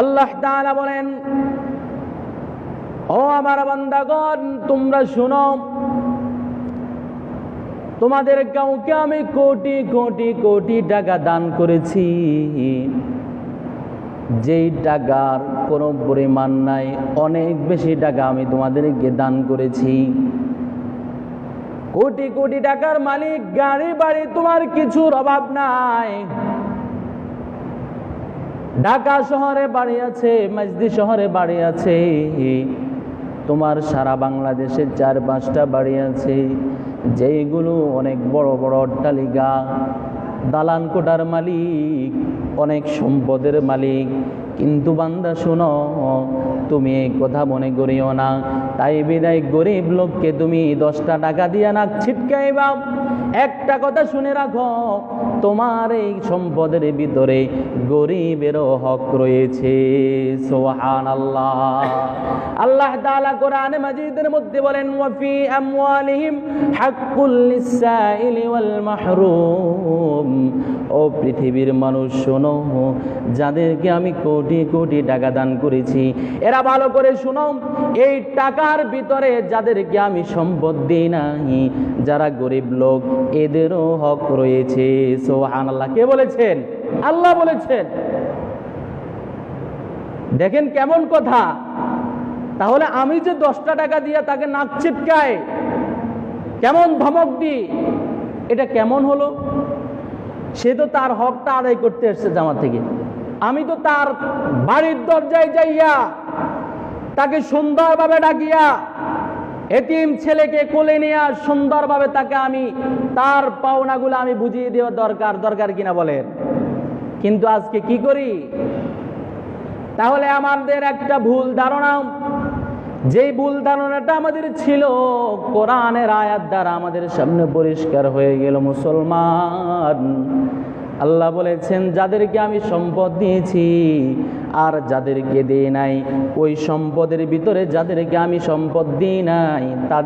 আল্লাহ বলেন, ও আমার বান্দাগণ, তোমরা শুনো, তোমাদের কাউকে আমি কোটি কোটি কোটি টাকা দান করেছি। যেই টাকার কোনো পরিমাণ নাই, অনেক বেশি টাকা আমি তোমাদেরকে দান করেছি। কোটি কোটি টাকার মালিক, গাড়ি, বাড়ি তোমার কিছুর অভাব নাই। ঢাকা শহরে বাড়ি আছে মাজদি শহরে বাড়ি আছে। তোমার সারা বাংলাদেশের চার পাঁচটা বাড়ি আছে, যেইগুলো অনেক বড় বড় অট্টালিকা দালান কোটার মালিক, অনেক সম্পদের মালিক কিন্তু বান্দা শোনো, তুমি এই কথা মনে করিও না। তাই বিদায় গরিব লোককে তুমি দশটা টাকা দিয়ে নাক ছিটকাইবা একটা কথা শুনে রাখো, তোমার এই সম্পদের ভিতরে গরিবেরও হক রয়েছে। সোহান আল্লাহ আল্লাহ তাআলা কোরআনে মাজিদের মধ্যে বলেন ওয়াফি আমওয়ালিহিম হাক্কুল লিসাইলি ওয়াল মাহরুম। ও পৃথিবীর মানুষ শোনো, যাদেরকে আমি কোটি কোটি কোটি টাকা দান করেছি। এরা ভালো করে শোনো, এই টাকার ভিতরে যাদেরকে আমি সম্পদ দিই নাই, যারা গরিব লোক, এদেরও হক রয়েছে। সোহান আল্লাহ কে বলেছেন? আল্লাহ বলেছেন। দেখেন কেমন কথা। তাহলে আমি যে দশটা টাকা দিয়ে তাকে নাক ছিটকাই কেমন ধমক দিই, এটা কেমন হলো? সে তো তার হকটা আদায় করতে এসছে জামা থেকে। আমি তো তার বাড়ির দরজায় যাইয়া তাকে সুন্দরভাবে ডাকিয়া এতিম ছেলেকে কোলে নিয়ে সুন্দরভাবে তাকে আমি, তার পাওনাগুলো আমি বুঝিয়ে দেওয়া দরকার দরকার কিনা বলেন? কিন্তু আজকে কি করি? তাহলে আমাদের একটা ভুল ধারণা। যেই ভুল ধারণাটা আমাদের ছিল, কোরআনের আয়াত দ্বারা আমাদের সামনে পরিষ্কার হয়ে গেল মুসলমান। আল্লাহ বলেছেন, যাদেরকে আমি সম্পদ দিয়েছি আর যাদেরকে দিই নাই, ওই সম্পদের ভিতরে যাদেরকে আমি সম্পদ দিই নাই, তাদের